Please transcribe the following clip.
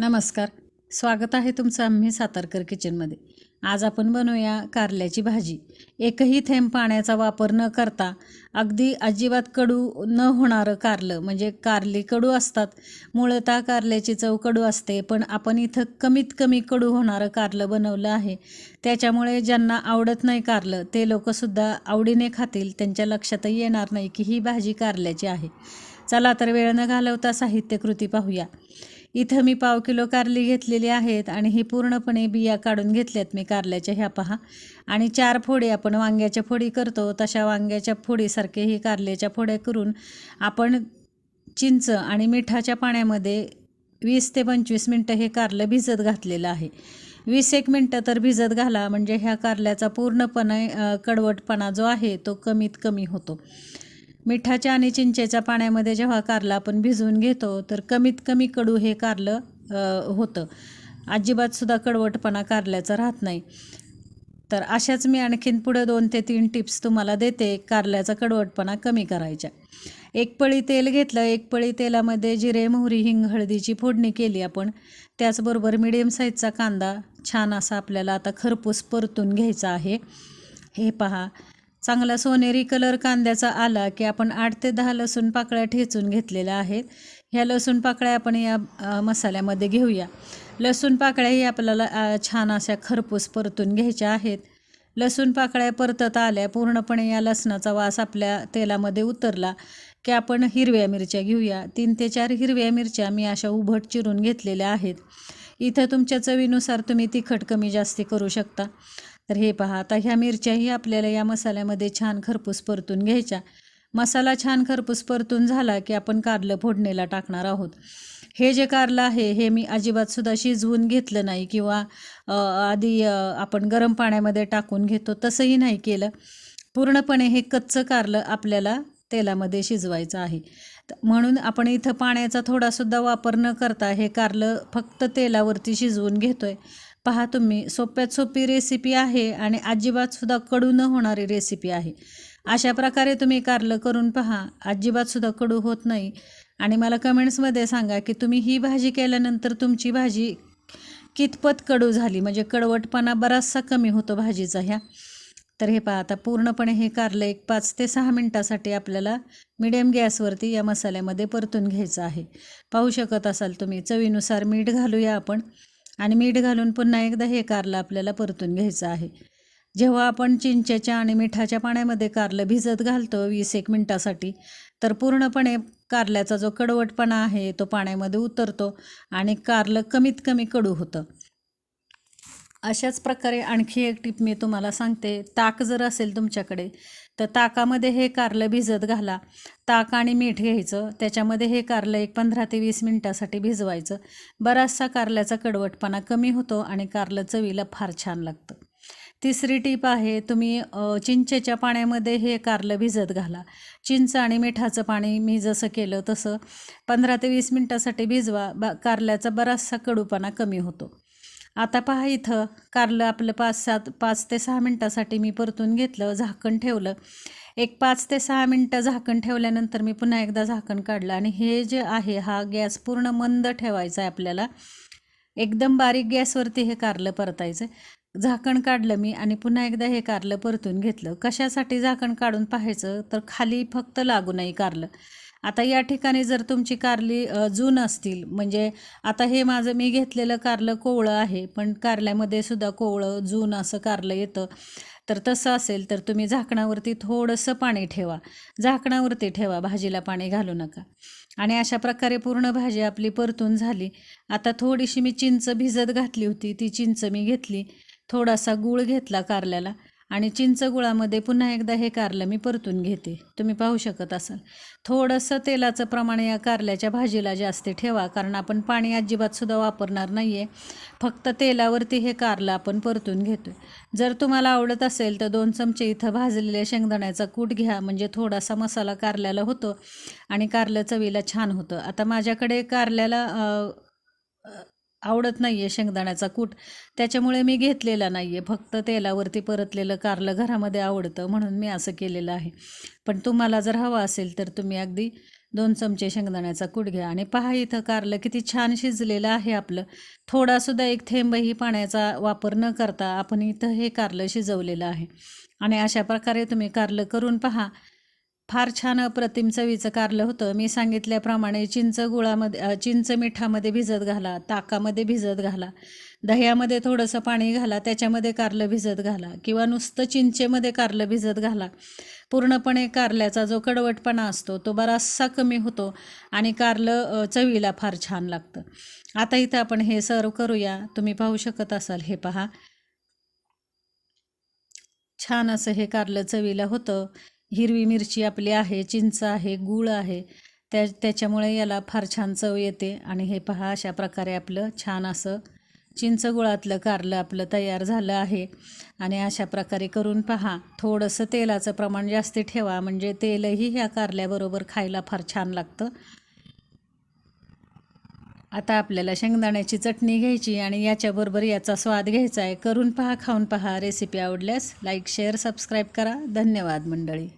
नमस्कार. स्वागत आहे तुमचं आम्ही सातारकर किचनमध्ये. आज आपण बनवूया कारल्याची भाजी. एकही थेंब पाण्याचा वापर न करता अगदी अजिबात कडू न होणारं कारलं म्हणजे कारली कडू असतात. मुळतः कारल्याची चव कडू असते पण आपण इथं कमीत कमी कडू होणारं कारलं बनवलं आहे. त्याच्यामुळे ज्यांना आवडत नाही कारलं ते लोकंसुद्धा आवडीने खातील. त्यांच्या लक्षातही येणार नाही की ही भाजी कारल्याची आहे. चला तर वेळ न घालवता साहित्यकृती पाहूया. इथं मी पाव किलो कारली घेतलेली आहेत आणि ही पूर्णपणे बिया काढून घेतल्यात मी कारल्याच्या ह्या पहा. आणि चार फोडी आपण वांग्याच्या फोडी करतो. तशा वांग्याच्या फोडीसारखे ही कारल्याच्या फोड्या करून आपण चिंच आणि मिठाच्या पाण्यामध्ये वीस ते पंचवीस मिनटं हे कारलं भिजत घातलेलं आहे. वीस एक मिनटं तर भिजत घाला. म्हणजे ह्या कारल्याचा पूर्णपणे कडवटपणा जो आहे तो कमीत कमी होतो. मिठाच्या आणि चिंचेच्या पाण्यामध्ये जेव्हा कारलं आपण भिजवून घेतो तर कमीत कमी कडू हे कारलं होतं. अजिबातसुद्धा कडवटपणा कारल्याचा राहत नाही. तर अशाच मी आणखीन पुढं दोन ते तीन टिप्स तुम्हाला देते कारल्याचा कडवटपणा कमी करायच्या. एक पळी तेल घेतलं एक पळी तेलामध्ये जिरे मोहरी हिंग हळदीची फोडणी केली आपण. त्याचबरोबर मिडियम साईजचा कांदा छान असा आपल्याला आता खरपूस परतून घ्यायचा आहे. हे पहा. चांगला सोनेरी कलर कांद्याचा आला की आपण आठ ते दहा लसूण पाकळ्या ठेचून घेतलेल्या आहेत. ह्या लसूण पाकळ्या आपण या मसाल्यामध्ये घेऊया. लसूण पाकळ्याही आपल्याला छान अशा खरपूस परतून घ्यायच्या आहेत. लसूण पाकळ्या परतत आल्या पूर्णपणे या लसणाचा वास आपल्या तेलामध्ये उतरला की आपण हिरव्या मिरच्या घेऊया. तीन ते चार हिरव्या मिरच्या मी अशा उभट चिरून घेतलेल्या आहेत. इथं तुमच्या चवीनुसार तुम्ही तिखट कमी जास्ती करू शकता. तर हे पहा आता ह्या मिरच्याही आपल्याला या मसाल्यामध्ये छान खरपूस परतून घ्यायच्या. मसाला छान खरपूस परतून झाला की आपण कारलं फोडणीला टाकणार आहोत. हे जे कारलं आहे हे मी अजिबातसुद्धा शिजवून घेतलं नाही किंवा आधी आपण गरम पाण्यामध्ये टाकून घेतो तसंही नाही केलं. पूर्णपणे हे कच्चं कारलं आपल्याला तेलामध्ये शिजवायचं आहे. म्हणून आपण इथं पाण्याचा थोडासुद्धा वापर न करता हे कारलं फक्त तेलावरती शिजवून घेतो आहे पहा तुम्ही सोप्यात सोपी रेसिपी आहे आणि अजिबातसुद्धा कडू न होणारी रेसिपी आहे. अशा प्रकारे तुम्ही कारलं करून पहा अजिबातसुद्धा कडू होत नाही. आणि मला कमेंट्समध्ये सांगा की तुम्ही ही भाजी केल्यानंतर तुमची भाजी कितपत कडू झाली? म्हणजे कडवटपणा बराचसा कमी होतो भाजीचा ह्या. तर हे पहा आता पूर्णपणे हे कारलं एक पाच ते सहा मिनटासाठी आपल्याला मिडियम गॅसवरती या मसाल्यामध्ये परतून घ्यायचं आहे. पाहू शकत असाल तुम्ही चवीनुसार मीठ घालूया आपण. आणि मीठ घालून पुन्हा एकदा हे कारलं आपल्याला परतून घ्यायचं आहे. जेव्हा आपण चिंचेच्या आणि मिठाच्या पाण्यामध्ये कारलं भिजत घालतो वीस एक मिनटासाठी तर पूर्णपणे कारल्याचा जो कडवटपणा आहे तो पाण्यामध्ये उतरतो आणि कारलं कमीत कमी कडू होतं. अशाच प्रकारे आणखी एक टिप मी तुम्हाला सांगते. ताक जर असेल तुमच्याकडे तर ताकामध्ये हे कारलं भिजत घाला. ताक आणि मीठ घ्यायचं. त्याच्यामध्ये हे कारलं एक पंधरा ते वीस मिनटासाठी भिजवायचं. बराचसा कारल्याचा कडवटपणा कमी होतो आणि कारलं चवीला फार छान लागतं. तिसरी टीप आहे तुम्ही चिंचेच्या पाण्यामध्ये हे कारलं भिजत घाला. चिंच आणि मिठाचं पाणी मी जसं केलं तसं पंधरा ते वीस मिनटासाठी भिजवा. बा कारल्याचा बराचसा कडूपणा कमी होतो. आता पहा इथं कारलं आपलं पाच सात पाच ते सहा मिनटासाठी मी परतून घेतलं झाकण ठेवलं. एक पाच ते सहा मिनटं झाकण ठेवल्यानंतर मी पुन्हा एकदा झाकण काढलं आणि हे जे आहे हा गॅस पूर्ण मंद ठेवायचा आहे आपल्याला. एकदम बारीक गॅसवरती हे कारलं परतायचं झाकण काढलं मी आणि पुन्हा एकदा हे कारलं परतून घेतलं. कशासाठी झाकण काढून पाहायचं? तर खाली फक्त लागू नाही कारलं. आता या ठिकाणी जर तुमची कारली जून असतील म्हणजे आता हे माझं मी घेतलेलं कारलं कोवळं आहे पण कारल्यामध्ये सुद्धा कोवळं जून असं कारलं येतं. तर तसं असेल तर तुम्ही झाकणावरती थोडंसं पाणी ठेवा. झाकणावरती ठेवा भाजीला पाणी घालू नका. आणि अशा प्रकारे पूर्ण भाजी आपली परतून झाली. आता थोडीशी मी चिंच भिजत घातली होती ती चिंच मी घेतली. थोडासा गूळ घेतला कारल्याला. आणि चिंच गुळामध्ये पुन्हा एकदा हे कारलं मी परतून घेते. तुम्ही पाहू शकत असाल. थोडंसं तेलाचं प्रमाण या कारल्याच्या भाजीला जास्त ठेवा कारण आपण पाणी अजिबातसुद्धा वापरणार नाही आहे फक्त तेलावरती हे कारलं आपण परतून घेतो जर तुम्हाला आवडत असेल तर दोन चमचे इथं भाजलेल्या शेंगदाण्याचा कूट घ्या म्हणजे थोडासा मसाला कारल्याला होतो आणि कारलं चवीला छान होतं. आता माझ्याकडे कारल्याला आवडत नाही आहे शेंगदाण्याचा कूट. त्याच्यामुळे मी घेतलेला नाही आहे फक्त तेलावरती परतलेलं कारलं घरामध्ये आवडतं म्हणून मी असं केलेलं आहे. पण तुम्हाला जर हवं असेल तर तुम्ही अगदी दोन चमचे शेंगदाण्याचा कूट घ्या. आणि पहा इथं कारलं किती छान शिजलेलं आहे आपलं. थोडासुद्धा एक थेंबही पाण्याचा वापर न करता आपण इथं हे कारलं शिजवलेलं आहे. आणि अशा प्रकारे तुम्ही कारलं करून पहा. फार छान अप्रतिम चवीचं कारलं होतं. मी सांगितल्याप्रमाणे चिंच गुळामध्ये चिंच मिठामध्ये भिजत घाला ताकामध्ये भिजत घाला दह्यामध्ये थोडंसं पाणी घाला त्याच्यामध्ये कारलं भिजत घाला किंवा नुसतं चिंचेमध्ये कारलं भिजत घाला. पूर्णपणे कारल्याचा जो कडवटपणा असतो तो बराचसा कमी होतो आणि कारलं चवीला फार छान लागतं. आता इथं आपण हे सर्व करूया. तुम्ही पाहू शकत असाल हे पहा. छान असं हे कारलं चवीला होतं. हिरवी मिरची आपली आहे चिंच आहे गूळ आहे. त्या त्याच्यामुळे याला फार छान चव येते. आणि हे पहा अशा प्रकारे आपलं छान असं चिंच गुळातलं कारलं आपलं तयार झालं आहे. आणि अशा प्रकारे करून पहा थोडंसं तेलाचं प्रमाण जास्त ठेवा. म्हणजे तेलही ह्या कारल्याबरोबर खायला फार छान लागतं. आता आपल्याला शेंगदाण्याची चटणी घ्यायची आणि याच्याबरोबर याचा स्वाद घ्यायचा आहे. करून पहा खाऊन पहा. रेसिपी आवडल्यास लाईक शेअर सबस्क्राईब करा. धन्यवाद मंडळी.